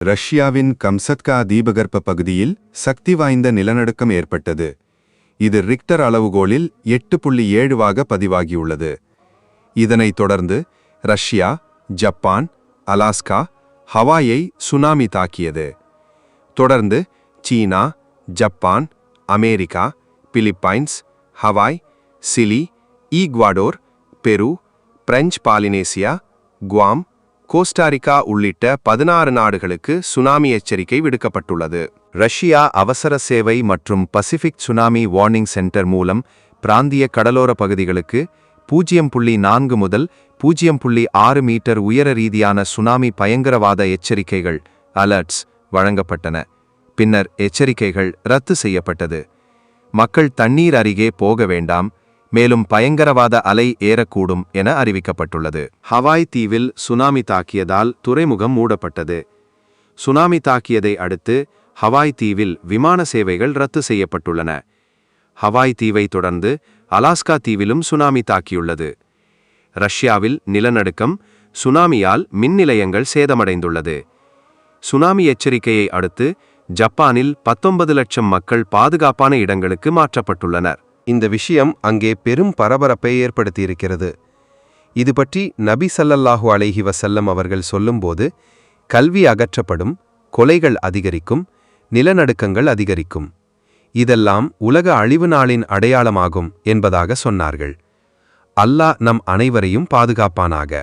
ரஷ்யாவின் கம்சத்கா தீபகற்ப பகுதியில் சக்தி வாய்ந்த நிலநடுக்கம் ஏற்பட்டது. இது ரிக்டர் அளவுகோலில் எட்டு புள்ளி ஏழுவாக பதிவாகியுள்ளது. இதனைத் தொடர்ந்து ரஷ்யா ஜப்பான் அலாஸ்கா ஹவாயை சுனாமி தாக்கியது. தொடர்ந்து China Japan America Philippines Hawaii Chile Ecuador Peru French Polynesia குவாம் கோஸ்டாரிக்கா உள்ளிட்ட பதினாறு நாடுகளுக்கு சுனாமி எச்சரிக்கை விடுக்கப்பட்டுள்ளது. ரஷ்யா அவசர சேவை மற்றும் பசிபிக் சுனாமி வார்னிங் சென்டர் மூலம் பிராந்திய கடலோர பகுதிகளுக்கு பூஜ்ஜியம் புள்ளி நான்கு முதல் பூஜ்ஜியம் புள்ளி ஆறு மீட்டர் உயர ரீதியான சுனாமி பயங்கரவாத எச்சரிக்கைகள் அலர்ட்ஸ் வழங்கப்பட்டன. பின்னர் எச்சரிக்கைகள் ரத்து செய்யப்பட்டது. மக்கள் தண்ணீர் அருகே போக வேண்டாம் மேலும் பயங்கரவாத அலை ஏறக்கூடும் என அறிவிக்கப்பட்டுள்ளது. ஹவாய் தீவில் சுனாமி தாக்கியதால் துறைமுகம் மூடப்பட்டது. சுனாமி தாக்கியதை அடுத்து ஹவாய் தீவில் விமான சேவைகள் ரத்து செய்யப்பட்டுள்ளன. ஹவாய் தீவை தொடர்ந்து அலாஸ்கா தீவிலும் சுனாமி தாக்கியுள்ளது. ரஷ்யாவில் நிலநடுக்கம் சுனாமியால் மின் நிலையங்கள் சேதமடைந்துள்ளது. சுனாமி எச்சரிக்கையை அடுத்து ஜப்பானில் பத்தொன்பது லட்சம் மக்கள் பாதுகாப்பான இடங்களுக்கு மாற்றப்பட்டுள்ளனர். இந்த விஷயம் அங்கே பெரும் பரபரப்பை ஏற்படுத்தியிருக்கிறது. இது பற்றி நபி சல்லல்லாஹு அலைஹி வசல்லம் அவர்கள் சொல்லும்போது கல்வி அகற்றப்படும் கொலைகள் அதிகரிக்கும் நிலநடுக்கங்கள் அதிகரிக்கும். இதெல்லாம் உலக அழிவு நாளின் அடையாளமாகும் என்பதாக சொன்னார்கள். அல்லாஹ் நம் அனைவரையும் பாதுகாப்பானாக.